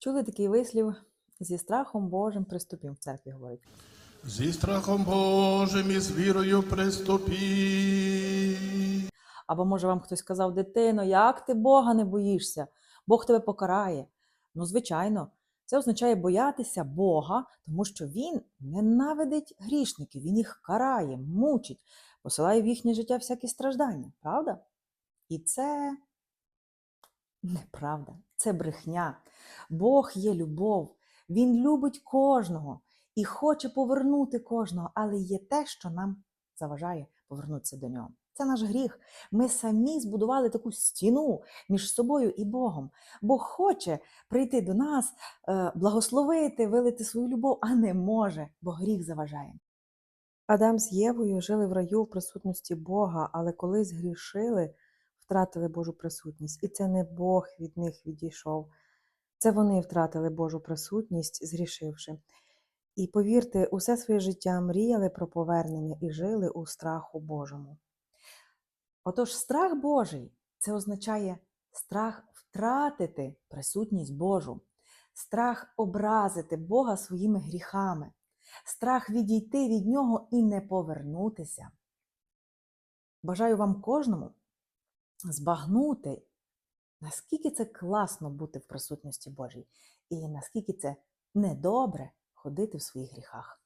Чули такий вислів зі страхом Божим приступім в церкві говорить. Зі страхом Божим і з вірою приступі. Або може вам хтось сказав, дитино, як ти Бога не боїшся? Бог тебе покарає. Ну, звичайно, це означає боятися Бога, тому що Він ненавидить грішників, Він їх карає, мучить, посилає в їхнє життя всякі страждання, правда? І це неправда, це брехня. Бог є любов, Він любить кожного і хоче повернути кожного, але є те, що нам заважає повернутися до нього. Це наш гріх. Ми самі збудували таку стіну між собою і Богом. Бог хоче прийти до нас, е, благословити, вилити свою любов, а не може, бо гріх заважає. Адам з Євою жили в раю в присутності Бога, але коли згрішили, втратили Божу присутність. І це не Бог від них відійшов. Це вони втратили Божу присутність, згрішивши. І повірте, усе своє життя мріяли про повернення і жили у страху Божому. Отож, страх Божий це означає страх втратити присутність Божу, страх образити Бога своїми гріхами, страх відійти від Нього і не повернутися. Бажаю вам кожному збагнути, наскільки це класно бути в присутності Божій, і наскільки це недобре ходити в своїх гріхах.